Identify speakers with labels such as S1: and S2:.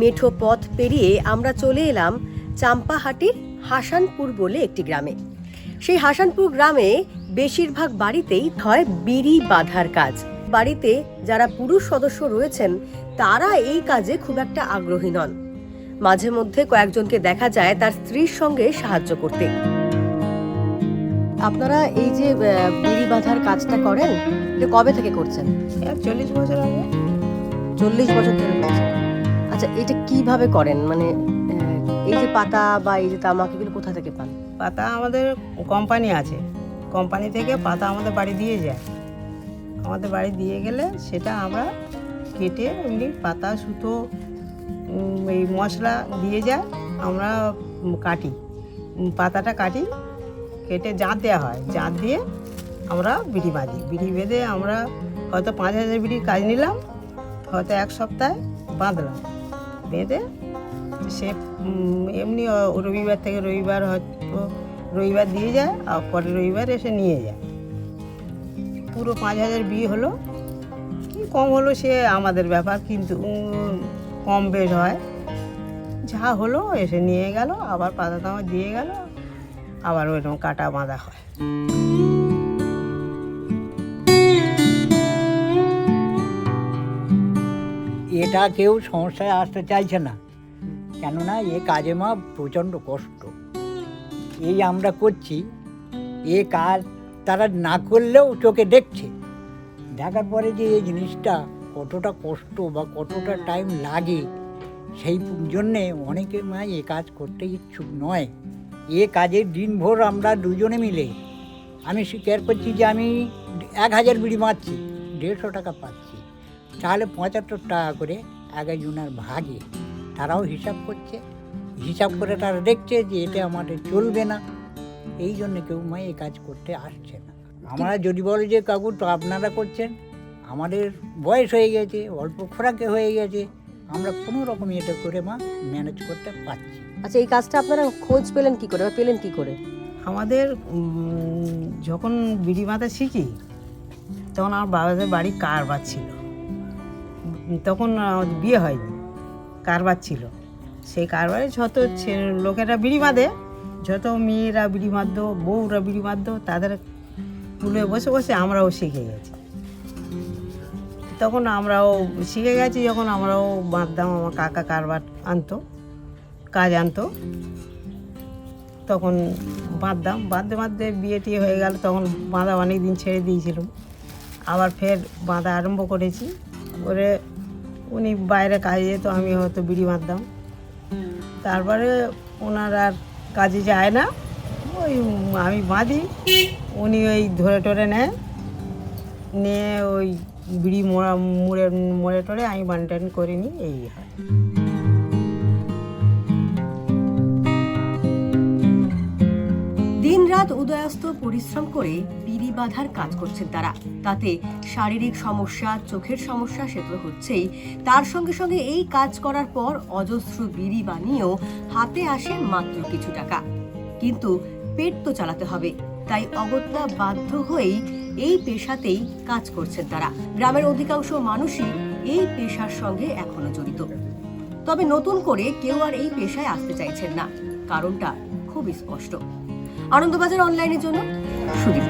S1: মেঠো পথ পেরিয়ে আমরা চলে এলাম চাম্পাহাটির হাসানপুর বলে একটি গ্রামে। সেই হাসানপুর গ্রামে বেশিরভাগ বাড়িতেই হয় বিড়ি বাঁধার কাজ। বাড়িতে যারা পুরুষ সদস্য রয়েছেন তারা এই কাজে খুব একটা আগ্রহী নন। মাঝে মধ্যে কয়েকজনকে দেখা যায় তার স্ত্রীর সঙ্গে সাহায্য করতে। আপনারা এই যে বিড়ি বাঁধার কাজটা করেন এটা কবে থেকে করছেন?
S2: চল্লিশ বছর আগে।
S1: চল্লিশ বছর ধরে করছেন। আচ্ছা এটা কীভাবে করেন? মানে এই যে পাতা বা এই যে তামাক, এগুলো কোথা থেকে পান?
S2: পাতা আমাদের কোম্পানি আছে। কোম্পানি থেকে পাতা আমাদের বাড়ি দিয়ে যায়। আমাদের বাড়ি দিয়ে গেলে সেটা আমরা কেটে এমনি পাতা, সুতো এই মশলা দিয়ে যায় আমরা কাটি। পাতাটা কাটি, কেটে জাঁত দেওয়া হয়। জাঁত দিয়ে আমরা বিড়ি বাঁধি। বিড়ি বেঁধে আমরা হয়তো পাঁচ হাজার বিড়ির কাজ নিলাম, হয়তো এক সপ্তাহে বাঁধলাম। বেঁধে, সে এমনি রবিবার থেকে রবিবার হয়তো রবিবার দিয়ে যায় আর পরে রবিবার এসে নিয়ে যায়। পুরো পাঁচ হাজার বিয়ে হলো। কম হলো সে আমাদের ব্যাপার, কিন্তু কম বেশ হয়। যা হলো এসে নিয়ে গেল, আবার পাতা তামা দিয়ে গেল, আবার ওইরকম কাটা বাঁধা হয়।
S3: এটা কেউ সমস্যায় আসতে চাইছে না। কেননা এ কাজে মা প্রচণ্ড কষ্ট। এই আমরা করছি, এ কাজ তারা না করলেও চোখে দেখছে। দেখার পরে যে এই জিনিসটা কতটা কষ্ট বা কতটা টাইম লাগে, সেই জন্যে অনেকে মা এ কাজ করতে ইচ্ছুক নয়। এ কাজে দিনভর আমরা দুজনে মিলে। আমি স্বীকার করছি যে আমি এক হাজার বিড়ি মারছি, দেড়শো টাকা পাচ্ছি। তাহলে পঁচাত্তর টাকা করে এক একজনের ভাগে তারাও হিসাব করছে। হিসাব করে তারা দেখছে যে এটা আমাদের চলবে না। এই জন্য কেউ মা এই কাজ করতে আসছে না। আমরা যদি বলে যে কাকু তো আপনারা করছেন আমাদের বয়স হয়ে গেছে অল্প খোরাকে হয়ে গেছে আমরা কোনো রকম এটা করে মা ম্যানেজ করতে পারছি
S1: আচ্ছা এই কাজটা আপনারা খোঁজ পেলেন কি করে বা পেলেন কি করে?
S2: আমাদের যখন বিড়ি মাথা শিখি তখন আমার বাবাদের বাড়ি কারবার ছিল। তখন বিয়ে হয়নি। কারবার ছিল। সেই কারবারে যত লোকেরা বিড়ি বাঁধে, যত মেয়েরা বিড়ি বাঁধতো, বউরা বিড়ি বাঁধতো, তাদের তুলে বসে বসে আমরাও শিখে গেছি। তখন আমরাও শিখে গেছি, যখন আমরাও বাঁধতাম, আমার কাকা কারবার আনতো, কাজ আনতো। তখন বাঁধতাম, বাঁধতে বাঁধতে বিয়ে টিয়ে হয়ে গেল, তখন বাঁধা অনেক দিন ছেড়ে দিয়েছিলাম। আবার ফের বাঁধা আরম্ভ করেছি, করে উনি বাইরে কাজে যেত, আমি হয়তো বিড়ি মারতাম তারপরে ওনার আর কাজে যায় না। ওই আমি বাঁধি, উনি ওই ধরে টরে নেয়। নিয়ে ওই বিড়ি মোড়া, মুড়ে, মোড়ে টরে আমি বান করে নিই এই হয়।
S1: দিনরাত উদয়াস্ত পরিশ্রম করে বিড়ি বাঁধার কাজ করছেন তারা। তাতে শারীরিক সমস্যা, চোখের সমস্যা সে তো হচ্ছেই। তার সঙ্গে সঙ্গে এই কাজ করার পর অজস্র বিড়ি বানিয়েও হাতে আসে মাত্র কিছু টাকা। কিন্তু পেট তো চালাতে হবে, তাই অগত্যা বাধ্য হয়েই এই পেশাতেই কাজ করছেন তারা। গ্রামের অধিকাংশ মানুষই এই পেশার সঙ্গে এখনও জড়িত। তবে নতুন করে কেউ আর এই পেশায় আসতে চাইছেন না, কারণটা খুবই স্পষ্ট। আনন্দবাজার অনলাইনের জন্য সুদীপ